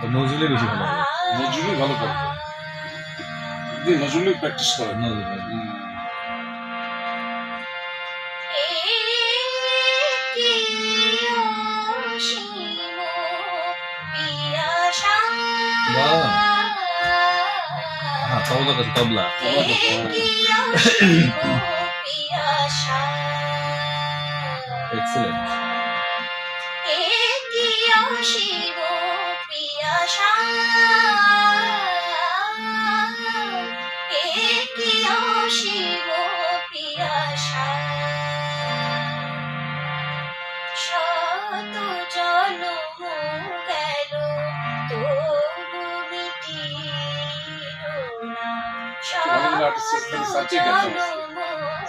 তো নজরুলে বেশি ভালো নজরুলই ভালো করবে নজরুলই প্র্যাকটিস করে। নজরুল বাহ। একিও শিব পিয়াসা শত জনম ভালো এর শত সাথে সাথে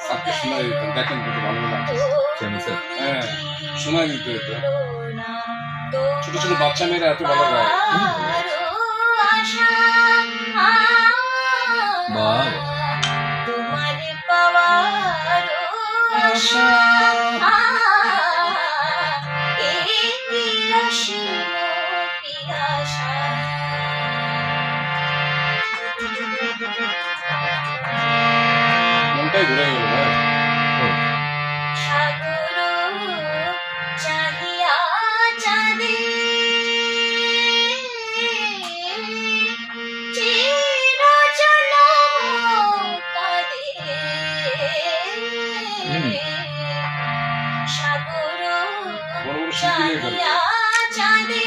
সাথে শোনা যেত দেখেন কত ভালো হ্যাঁ, শোনা যেত এটা। ছোট ছোট ছোট বাচ্চা মেয়েরা এত ভালো গায় বাহ। তোমার পাওয়ার আশা মনটাই ঘুরে গেল ভাই সাগর চাহিয়া চাঁদে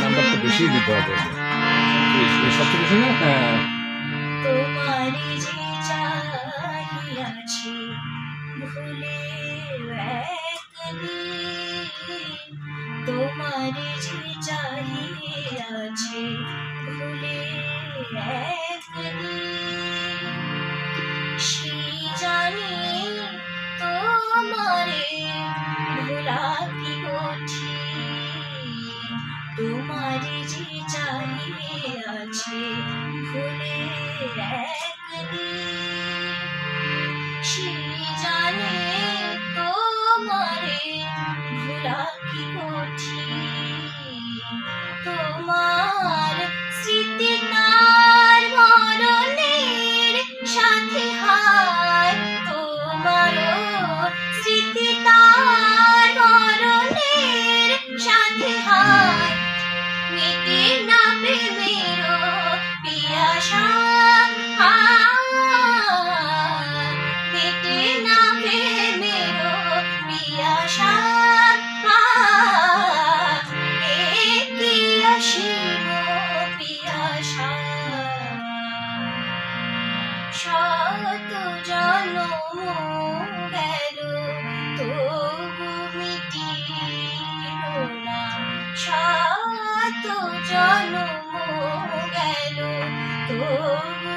নাম্বারটা বেশি দিতে হবে। সবচেয়ে বেশি না হ্যাঁ। তোমারি যে ভুলে একদিন ভুলে একদিন গেল তবু মিটিল না। শত জনম গেল তবু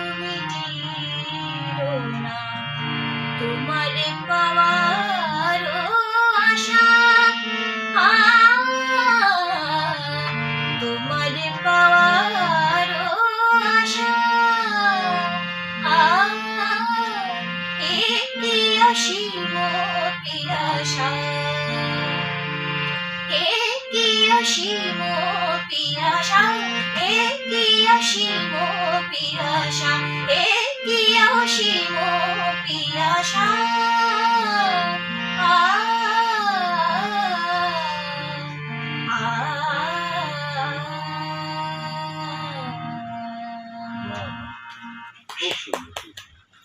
একি অসীম পিয়াসা একি অসীম পিয়াসা একি অসীম পিয়াসা একি অসীম পিয়াসা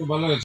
খুব ভালো হয়েছে